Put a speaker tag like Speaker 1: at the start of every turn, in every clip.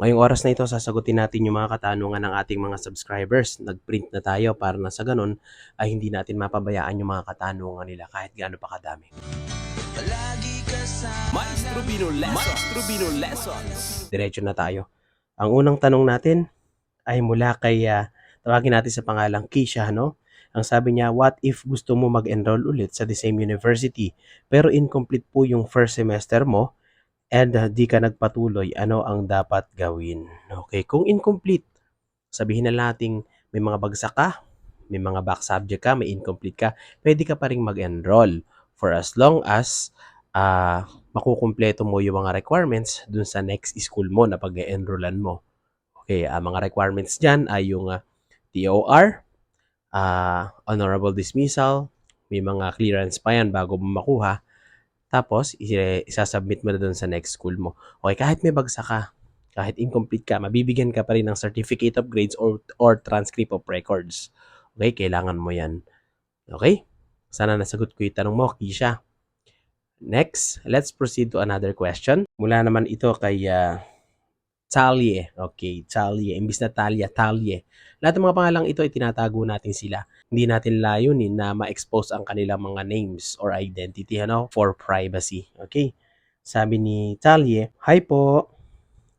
Speaker 1: Ngayong oras na ito, sasagutin natin yung mga katanungan ng ating mga subscribers. Nag-print na tayo para na sa ganun ay hindi natin mapabayaan yung mga katanungan nila kahit gaano pa kadami.
Speaker 2: Maestro Bino Lessons. Maestro Bino Lessons.
Speaker 1: Diretso na tayo. Ang unang tanong natin ay mula kay, ah, tawagin natin sa pangalang Kisha, no? Ang sabi niya, what if gusto mo mag-enroll ulit sa the same university pero incomplete po yung first semester mo and ah, di ka nagpatuloy, ano ang dapat gawin? Okay, kung incomplete, sabihin na natin may mga bagsak ka, may mga back subject ka, may incomplete ka, pwede ka pa rin mag-enroll for as long as ah makukumpleto mo yung mga requirements dun sa next school mo na pag-enrollan mo. Okay, ang mga requirements dyan ay yung ah, TOR, ah, honorable dismissal, may mga clearance pa yan bago mo makuha. Tapos, isasubmit mo na dun sa next school mo. Okay, kahit may bagsak ka, kahit incomplete ka, mabibigyan ka pa rin ng certificate of grades or, or transcript of records. Okay, kailangan mo yan. Okay? Sana nasagot ko yung tanong mo, Kisha. Next, let's proceed to another question. Mula naman ito kay ah, Talie. Okay, Talie. Imbis na Talia, Talie. Lahat ng mga pangalang ito ay tinatago natin sila. Hindi natin layunin na ma-expose ang kanilang mga names or identity ano, for privacy. Okay? Sabi ni Talie, Hi po.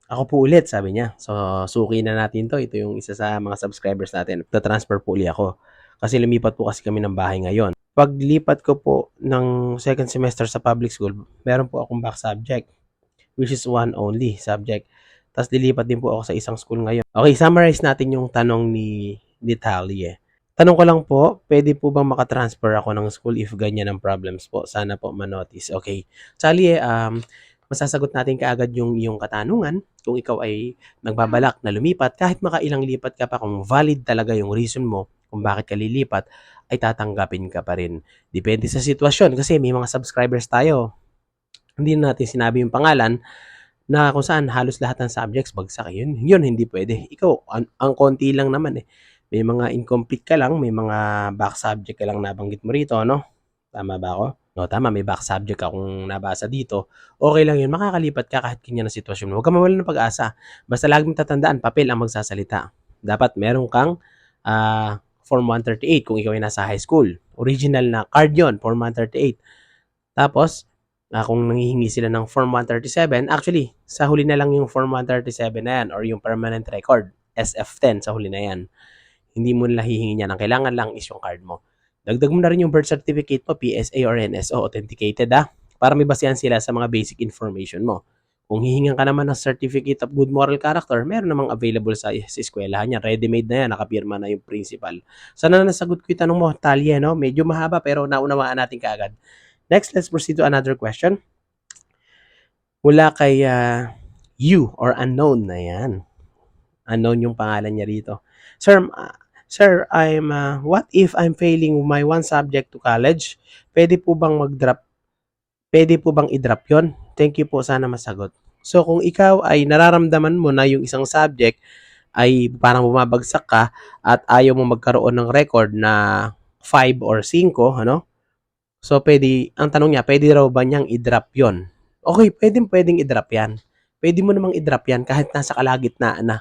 Speaker 1: Ako po ulit, sabi niya. So, suki na natin to. Ito yung isa sa mga subscribers natin. Na-transfer po ulit ako. Kasi lumipat po kasi kami ng bahay ngayon. Paglipat ko po ng second semester sa public school, meron po akong back subject, which is one only subject. Tapos lilipat din po ako sa isang school ngayon. Okay, summarize natin yung tanong ni, ni Talie. Tanong ko lang po, pwede po bang makatransfer ako ng school if ganyan ang problems po? Sana po manotice. Okay. Talie, um, masasagot natin kaagad yung yung katanungan kung ikaw ay nagbabalak na lumipat kahit makailang lipat ka pa kung valid talaga yung reason mo kung bakit ka lilipat ay tatanggapin ka pa rin. Depende sa sitwasyon kasi may mga subscribers tayo. Hindi na natin sinabi yung pangalan na kung saan halos lahat ng subjects bagsak. Yun, yun hindi pwede. Ikaw, ang, ang konti lang naman eh. May mga incomplete ka lang, may mga back subject ka lang nabanggit mo rito, no? Tama ba ako? No, tama, may back subject ka kung nabasa dito. Okay lang yun, makakalipat ka kahit ganyan ang sitwasyon. Huwag ka mawala ng pag-asa. Basta laging tatandaan, papel ang magsasalita. Dapat meron kang ah, Form 138 kung ikaw ay nasa high school. Original na card yon Form 138. Tapos, ah, kung nangihingi sila ng Form 137, actually, sa huli na lang yung Form 137 na yan or yung permanent record, SF10 sa huli na yan. Hindi mo nila hihingi niyan. Ang kailangan lang is yung card mo. Dagdag mo na rin yung birth certificate mo, PSA or NSO, authenticated ah, para may basihan sila sa mga basic information mo. Kung hihingan ka naman ng certificate of good moral character, meron namang available sa, sa eskwelahan niya. Ready-made na yan, nakapirma na yung principal. Sana nasagot ko yung tanong mo, Talia, no? Medyo mahaba pero naunawaan natin kaagad. Next, let's proceed to another question. Mula kay ah, you or unknown na yan. Unknown yung pangalan niya rito. Sir, ah, sir, I'm ah, what if I'm failing my one subject to college? Pwede po bang mag-drop? Pwede po bang i-drop 'yon? Thank you po, sana masagot. So kung ikaw ay nararamdaman mo na yung isang subject ay parang bumabagsak ka at ayaw mo magkaroon ng record na 5 or 5, ano? So pwede, ang tanong niya, pwede raw ba niyang i-drop 'yon? Okay, pwedeng pwedeng i-drop 'yan. Pwede mo namang i-drop 'yan kahit nasa kalagitnaan na.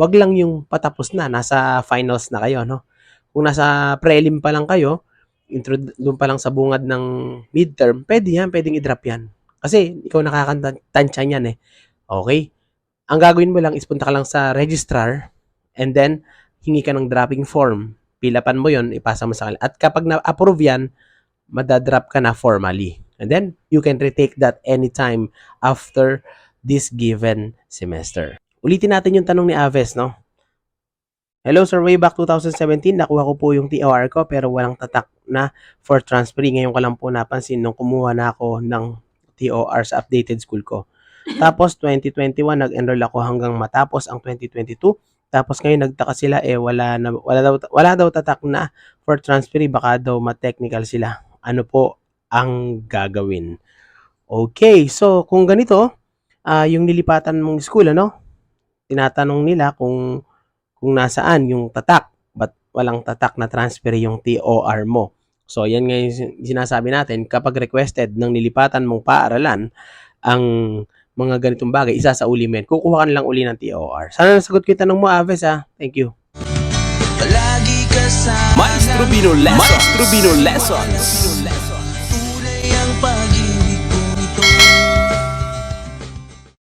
Speaker 1: Wag lang yung patapos na, nasa finals na kayo, no? Kung nasa prelim pa lang kayo, intro doon pa lang sa bungad ng midterm, pwede yan, pwedeng i-drop yan. Kasi ikaw nakakatansya niyan eh. Okay? Ang gagawin mo lang is punta ka lang sa registrar and then hingi ka ng dropping form. Pilapan mo yon ipasa mo sa kanila. At kapag na-approve yan, madadrop ka na formally. And then, you can retake that anytime after this given semester. Ulitin natin yung tanong ni Aves, no? Hello sir, way back 2017, nakuha ko po yung TOR ko pero walang tatak na for transferring. Ngayon ko lang po napansin nung kumuha na ako ng TOR sa updated school ko. Tapos 2021 nag-enroll ako hanggang matapos ang 2022. Tapos ngayon nagtaka sila eh wala na wala daw wala daw tatak na for transferring baka daw ma-technical sila. Ano po ang gagawin? Okay, so kung ganito, ah yung nilipatan mong school ano? Tinatanong nila kung kung nasaan yung tatak. But walang tatak na transfer yung TOR mo. So, yan nga yung sin- sinasabi natin. Kapag requested ng nilipatan mong paaralan, ang mga ganitong bagay, isasauli mo yan. Kukuha ka lang uli ng TOR. Sana nasagot ko yung tanong mo, Aves, ha? Thank you.
Speaker 2: Maestro Pino Lessons. Maestro Pino Lessons.